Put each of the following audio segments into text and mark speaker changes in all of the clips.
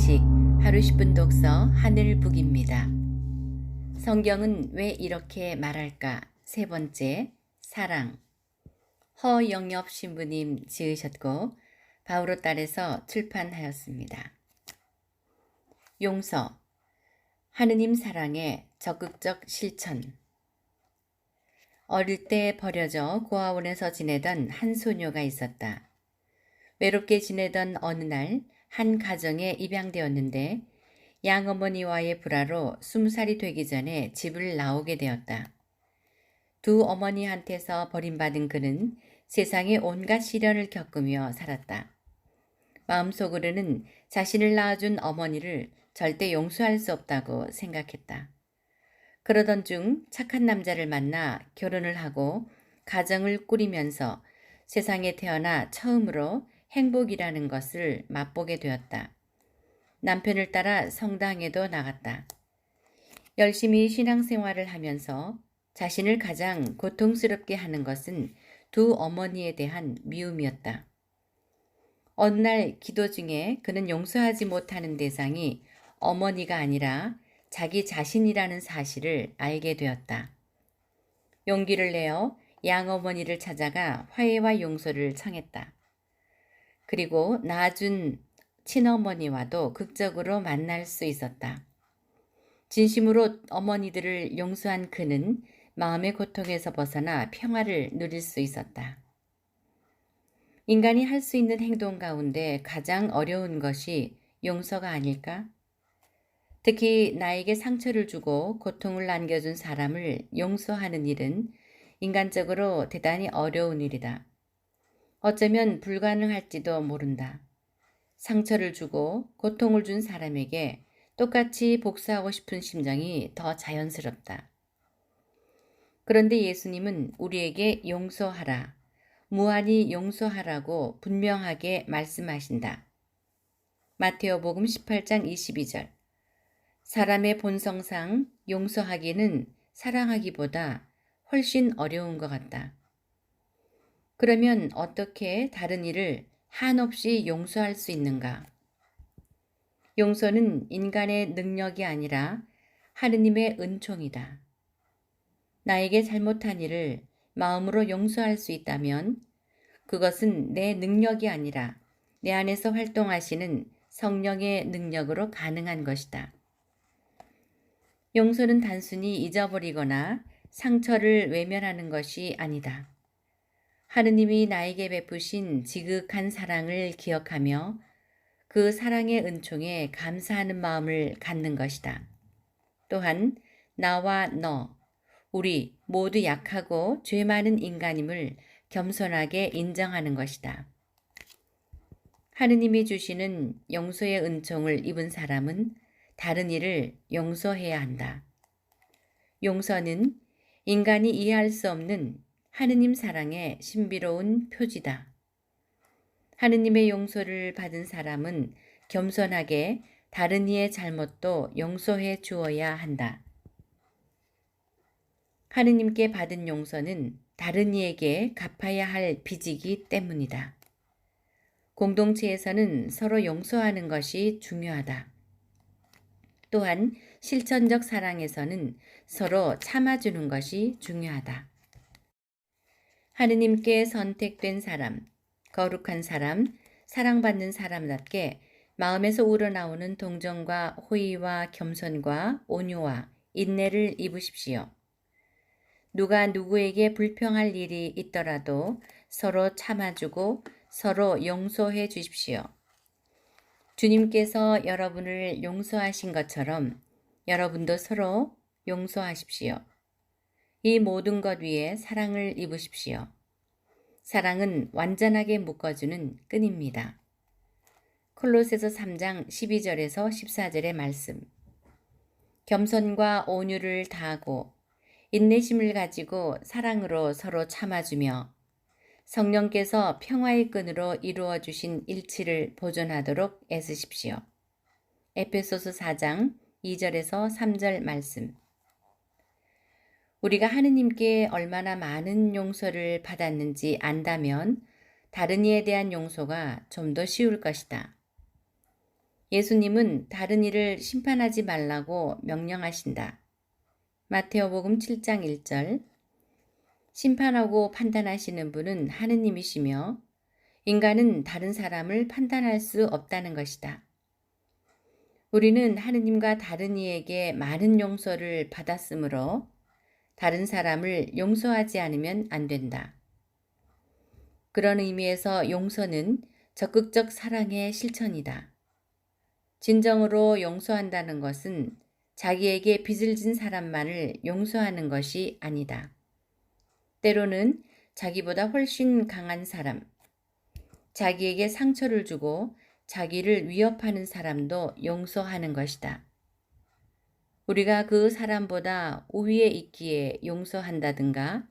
Speaker 1: 양식 하루 10분 독서 하늘북입니다. 성경은 왜 이렇게 말할까? 세 번째, 사랑. 허영엽 신부님 지으셨고 바우로 딸에서 출판하였습니다. 용서. 하느님 사랑의 적극적 실천. 어릴 때 버려져 고아원에서 지내던 한 소녀가 있었다. 외롭게 지내던 어느 날 한 가정에 입양되었는데 양어머니와의 불화로 스무 살이 되기 전에 집을 나오게 되었다. 두 어머니한테서 버림받은 그는 세상에 온갖 시련을 겪으며 살았다. 마음속으로는 자신을 낳아준 어머니를 절대 용서할 수 없다고 생각했다. 그러던 중 착한 남자를 만나 결혼을 하고 가정을 꾸리면서 세상에 태어나 처음으로 행복이라는 것을 맛보게 되었다. 남편을 따라 성당에도 나갔다. 열심히 신앙생활을 하면서 자신을 가장 고통스럽게 하는 것은 두 어머니에 대한 미움이었다. 어느 날 기도 중에 그는 용서하지 못하는 대상이 어머니가 아니라 자기 자신이라는 사실을 알게 되었다. 용기를 내어 양어머니를 찾아가 화해와 용서를 청했다. 그리고 낳아준 친어머니와도 극적으로 만날 수 있었다. 진심으로 어머니들을 용서한 그는 마음의 고통에서 벗어나 평화를 누릴 수 있었다. 인간이 할 수 있는 행동 가운데 가장 어려운 것이 용서가 아닐까? 특히 나에게 상처를 주고 고통을 남겨준 사람을 용서하는 일은 인간적으로 대단히 어려운 일이다. 어쩌면 불가능할지도 모른다. 상처를 주고 고통을 준 사람에게 똑같이 복수하고 싶은 심정이 더 자연스럽다. 그런데 예수님은 우리에게 용서하라, 무한히 용서하라고 분명하게 말씀하신다. 마테오복음 18장 22절. 사람의 본성상 용서하기는 사랑하기보다 훨씬 어려운 것 같다. 그러면 어떻게 다른 일을 한없이 용서할 수 있는가? 용서는 인간의 능력이 아니라 하느님의 은총이다. 나에게 잘못한 일을 마음으로 용서할 수 있다면 그것은 내 능력이 아니라 내 안에서 활동하시는 성령의 능력으로 가능한 것이다. 용서는 단순히 잊어버리거나 상처를 외면하는 것이 아니다. 하느님이 나에게 베푸신 지극한 사랑을 기억하며 그 사랑의 은총에 감사하는 마음을 갖는 것이다. 또한 나와 너, 우리 모두 약하고 죄 많은 인간임을 겸손하게 인정하는 것이다. 하느님이 주시는 용서의 은총을 입은 사람은 다른 일을 용서해야 한다. 용서는 인간이 이해할 수 없는 하느님 사랑의 신비로운 표지다. 하느님의 용서를 받은 사람은 겸손하게 다른 이의 잘못도 용서해 주어야 한다. 하느님께 받은 용서는 다른 이에게 갚아야 할 빚이기 때문이다. 공동체에서는 서로 용서하는 것이 중요하다. 또한 실천적 사랑에서는 서로 참아주는 것이 중요하다. 하느님께 선택된 사람, 거룩한 사람, 사랑받는 사람답게 마음에서 우러나오는 동정과 호의와 겸손과 온유와 인내를 입으십시오. 누가 누구에게 불평할 일이 있더라도 서로 참아주고 서로 용서해 주십시오. 주님께서 여러분을 용서하신 것처럼 여러분도 서로 용서하십시오. 이 모든 것 위에 사랑을 입으십시오. 사랑은 완전하게 묶어주는 끈입니다. 콜로세서 3장 12절에서 14절의 말씀. 겸손과 온유를 다하고 인내심을 가지고 사랑으로 서로 참아주며 성령께서 평화의 끈으로 이루어 주신 일치를 보존하도록 애쓰십시오. 에페소서 4장 2절에서 3절 말씀. 우리가 하느님께 얼마나 많은 용서를 받았는지 안다면 다른 이에 대한 용서가 좀 더 쉬울 것이다. 예수님은 다른 이를 심판하지 말라고 명령하신다. 마테오복음 7장 1절 심판하고 판단하시는 분은 하느님이시며 인간은 다른 사람을 판단할 수 없다는 것이다. 우리는 하느님과 다른 이에게 많은 용서를 받았으므로 다른 사람을 용서하지 않으면 안 된다. 그런 의미에서 용서는 적극적 사랑의 실천이다. 진정으로 용서한다는 것은 자기에게 빚을 진 사람만을 용서하는 것이 아니다. 때로는 자기보다 훨씬 강한 사람, 자기에게 상처를 주고 자기를 위협하는 사람도 용서하는 것이다. 우리가 그 사람보다 우위에 있기에 용서한다든가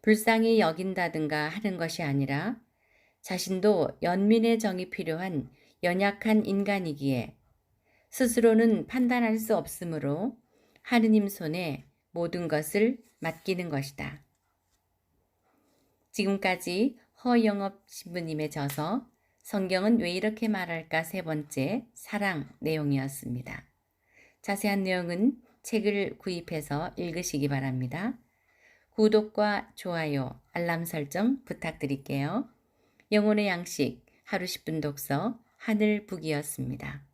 Speaker 1: 불쌍히 여긴다든가 하는 것이 아니라 자신도 연민의 정이 필요한 연약한 인간이기에 스스로는 판단할 수 없으므로 하느님 손에 모든 것을 맡기는 것이다. 지금까지 허영업 신부님의 저서 성경은 왜 이렇게 말할까 세 번째 사랑 내용이었습니다. 자세한 내용은 책을 구입해서 읽으시기 바랍니다. 구독과 좋아요, 알람 설정 부탁드릴게요. 영혼의 양식 하루 10분 독서 하늘 북이었습니다.